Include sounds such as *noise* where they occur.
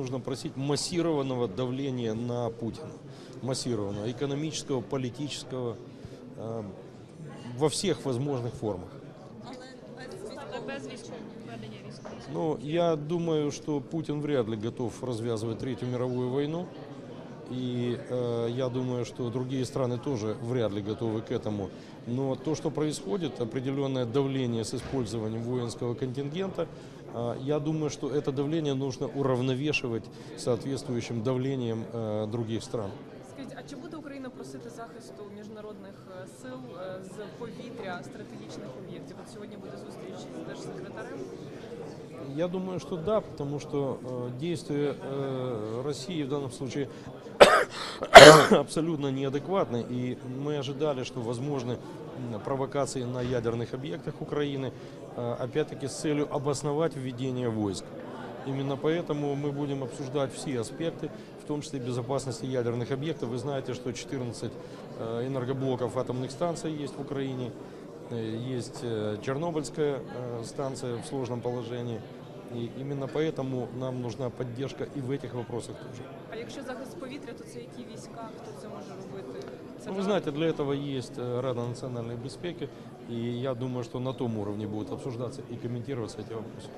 Нужно просить массированного давления на Путина. Массированного, экономического, политического, э, во всех возможных формах. Військового. Ну, я думаю, что Путин вряд ли готов развязывать Третью мировую войну. И э, я думаю, что другие страны тоже вряд ли готовы к этому. Но то, что происходит, определенное давление с использованием воинского контингента, я думаю, что это давление нужно уравновешивать соответствующим давлением э, других стран. Скажіть, а чи буде Україна просити захисту міжнародних е, сил е, з повітря стратегічних об'єктів? От сьогодні буде зустріч з держсекретарем. Я думаю, что да, потому что э, действия э, России в данном случае *coughs* абсолютно неадекватны. И мы ожидали, что возможны провокации на ядерных объектах Украины, э, опять-таки с целью обосновать введение войск. Именно поэтому мы будем обсуждать все аспекты, в том числе безопасности ядерных объектов. Вы знаете, что 14 э, энергоблоков атомных станций есть в Украине. Э, Есть э, Чернобыльская станция в сложном положении. И именно поэтому нам нужна поддержка и в этих вопросах тоже. А якщо захист з повітря, то це які війська? Хто це може робити? Це Ну, вы НАТО? знаете, для этого есть э, Рада национальной безопасности, и я думаю, что на том уровне будут обсуждаться и комментироваться эти вопросы.